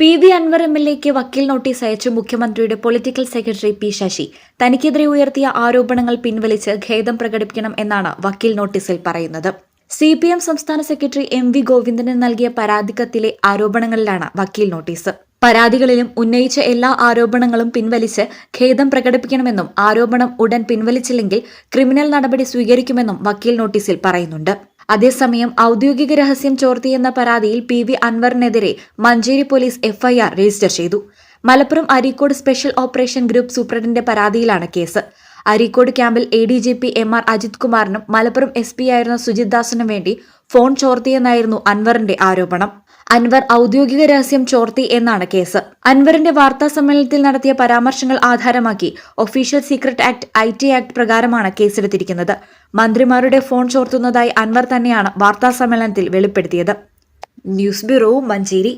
P V Anvar M L എക്ക് വക്കീൽ notice അയച്ചു മുഖ്യമന്ത്രിയുടെ പൊളിറ്റിക്കൽ സെക്രട്ടറി പി ശശി. തനിക്കെതിരെ ഉയർത്തിയ ആരോപണങ്ങൾ പിൻവലിച്ച് ഖേദം പ്രകടിപ്പിക്കണം എന്നാണ് വക്കീൽ നോട്ടീസിൽ പറയുന്നത്. സി പി എം സംസ്ഥാന സെക്രട്ടറി എം വി ഗോവിന്ദന് നൽകിയ പരാതിക്കത്തിലെ ആരോപണങ്ങളിലാണ് വക്കീൽ നോട്ടീസ്. പരാതികളിലും ഉന്നയിച്ച എല്ലാ ആരോപണങ്ങളും പിൻവലിച്ച് ഖേദം പ്രകടിപ്പിക്കണമെന്നും ആരോപണം ഉടൻ പിൻവലിച്ചില്ലെങ്കിൽ ക്രിമിനൽ നടപടി സ്വീകരിക്കുമെന്നും വക്കീൽ നോട്ടീസിൽ പറയുന്നുണ്ട്. അതേസമയം ഔദ്യോഗിക രഹസ്യം ചോർത്തിയെന്ന പരാതിയിൽ പി വി അൻവറിനെതിരെ മഞ്ചേരി പോലീസ് എഫ്ഐആർ രജിസ്റ്റർ ചെയ്തു. Malappuram Areekode special operation group സൂപ്രണ്ടിന്റെ പരാതിയിലാണ് കേസ്. അരീക്കോട് ക്യാമ്പിൽ A D G P M R Ajith കുമാറിനും Malappuram S P ആയിരുന്ന സുജിത് ദാസിനും വേണ്ടി ഫോൺ ചോർത്തിയെന്നായിരുന്നു അൻവറിന്റെ ആരോപണം. അൻവർ ഔദ്യോഗിക രഹസ്യം ചോർത്തി എന്നാണ് കേസ്. അൻവറിന്റെ വാർത്താ സമ്മേളനത്തിൽ നടത്തിയ പരാമർശങ്ങൾ ആധാരമാക്കി official secret act I T act പ്രകാരമാണ് കേസെടുത്തിരിക്കുന്നത്. മന്ത്രിമാരുടെ ഫോൺ ചോർത്തുന്നതായി അൻവർ തന്നെയാണ് വാർത്താ സമ്മേളനത്തിൽ വെളിപ്പെടുത്തിയത്. News bureau Manjeri.